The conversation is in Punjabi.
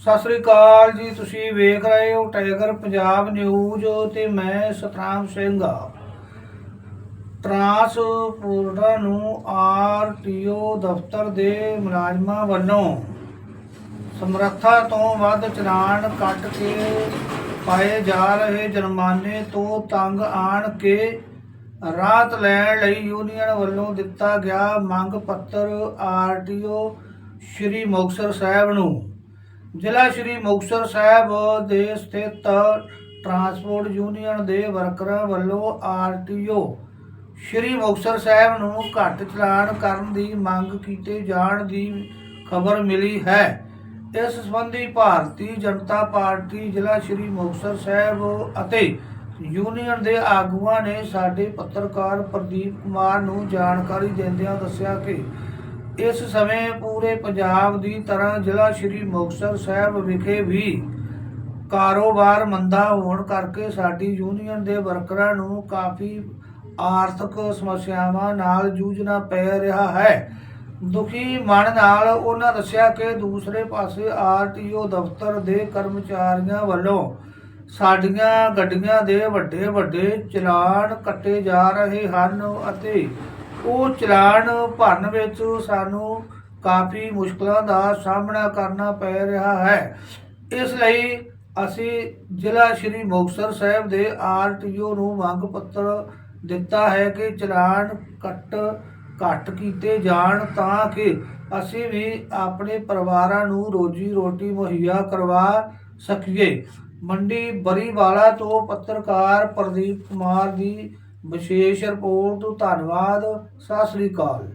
ਸਤਿ ਸ੍ਰੀ ਅਕਾਲ ਜੀ, ਤੁਸੀਂ ਵੇਖ ਰਹੇ ਹੋ ਟਾਈਗਰ ਪੰਜਾਬ ਨਿਊਜ਼ ਤੇ ਮੈਂ ਸਤਨਾਮ ਸਿੰਘ ਆ। ਟਰਾਂਸਪੋਰਟਰ ਨੂੰ ਆਰਟੀਓ ਦਫ਼ਤਰ ਦੇ ਮੁਲਾਜ਼ਮਾਂ ਵੱਲੋਂ ਸਮਰੱਥਾ ਤੋਂ ਵੱਧ ਚਲਾਨ ਕੱਟ ਕੇ ਪਾਏ ਜਾ ਰਹੇ ਜੁਰਮਾਨੇ ਤੋਂ ਤੰਗ ਆਣ ਕੇ ਰਾਹਤ ਲੈਣ ਲਈ ਯੂਨੀਅਨ ਵੱਲੋਂ ਦਿੱਤਾ ਗਿਆ ਮੰਗ ਪੱਤਰ ਆਰਟੀਓ ਸ਼੍ਰੀ ਮੁਕਤਸਰ ਸਾਹਿਬ ਨੂੰ। ਜ਼ਿਲ੍ਹਾ ਸ਼੍ਰੀ ਮੁਕਤਸਰ ਸਾਹਿਬ ਦੇ ਸਥਿਤ ਟਰਾਂਸਪੋਰਟ ਯੂਨੀਅਨ ਦੇ ਵਰਕਰਾਂ ਵੱਲੋਂ ਆਰਟੀਓ ਸ਼੍ਰੀ ਮੁਕਤਸਰ ਸਾਹਿਬ ਨੂੰ ਘੱਟ ਚਲਾਨ ਕਰਨ ਦੀ ਮੰਗ ਕੀਤੇ ਜਾਣ ਦੀ ਖਬਰ ਮਿਲੀ ਹੈ। ਇਸ ਸੰਬੰਧੀ ਭਾਰਤੀ ਜਨਤਾ ਪਾਰਟੀ ਜ਼ਿਲ੍ਹਾ ਸ਼੍ਰੀ ਮੁਕਤਸਰ ਸਾਹਿਬ ਅਤੇ ਯੂਨੀਅਨ ਦੇ ਆਗੂਆਂ ਨੇ ਸਾਡੇ ਪੱਤਰਕਾਰ ਪ੍ਰਦੀਪ ਕੁਮਾਰ ਨੂੰ ਜਾਣਕਾਰੀ ਦਿੰਦਿਆਂ ਦੱਸਿਆ ਕਿ ਇਸ ਸਮੇਂ ਪੂਰੇ ਪੰਜਾਬ ਦੀ ਤਰ੍ਹਾਂ ਜ਼ਿਲ੍ਹਾ ਸ਼੍ਰੀ ਮੁਕਤਸਰ ਸਾਹਿਬ ਵਿਖੇ ਵੀ ਕਾਰੋਬਾਰ ਮੰਦਾ ਹੋਣ ਕਰਕੇ ਸਾਡੀ ਯੂਨੀਅਨ ਦੇ ਵਰਕਰਾਂ ਨੂੰ ਕਾਫੀ ਆਰਥਿਕ ਸਮੱਸਿਆਵਾਂ ਨਾਲ ਜੂਝਣਾ ਪੈ ਰਿਹਾ ਹੈ। ਦੁਖੀ ਮਨ ਨਾਲ ਉਹਨਾਂ ਦੱਸਿਆ ਕਿ ਦੂਸਰੇ ਪਾਸੇ ਆਰਟੀਓ ਦਫ਼ਤਰ ਦੇ ਕਰਮਚਾਰੀਆਂ ਵੱਲੋਂ ਸਾਡੀਆਂ ਗੱਡੀਆਂ ਦੇ ਵੱਡੇ ਵੱਡੇ ਚਲਾਨ ਕੱਟੇ ਜਾ ਰਹੇ ਹਨ ਅਤੇ ਉਹ ਚਲਾਨ ਭਰਨ ਵਿੱਚ ਸਾਨੂੰ ਕਾਫੀ ਮੁਸ਼ਕਲਾਂ ਦਾ ਸਾਹਮਣਾ ਕਰਨਾ ਪੈ ਰਿਹਾ ਹੈ। ਇਸ ਲਈ ਅਸੀਂ ਜ਼ਿਲ੍ਹਾ ਸ਼੍ਰੀ ਮੁਕਤਸਰ ਸਾਹਿਬ ਦੇ ਆਰਟੀਓ ਨੂੰ ਮੰਗ ਪੱਤਰ ਦਿੱਤਾ ਹੈ ਕਿ ਚਲਾਨ ਕੱਟ ਘੱਟ ਕੀਤੇ ਜਾਣ ਤਾਂ ਕਿ ਅਸੀਂ ਵੀ ਆਪਣੇ ਪਰਿਵਾਰਾਂ ਨੂੰ ਰੋਜੀ ਰੋਟੀ ਮੁਹੱਈਆ ਕਰਵਾ ਸਕੀਏ। ਮੰਡੀ ਬਰੀਵਾਲਾ ਤੋਂ ਪੱਤਰਕਾਰ ਪ੍ਰਦੀਪ ਕੁਮਾਰ ਦੀ ਵਿਸ਼ੇਸ਼ ਰਿਪੋਰਟ ਧੰਨਵਾਦ ਸਤਿ ਸ੍ਰੀ ਅਕਾਲ।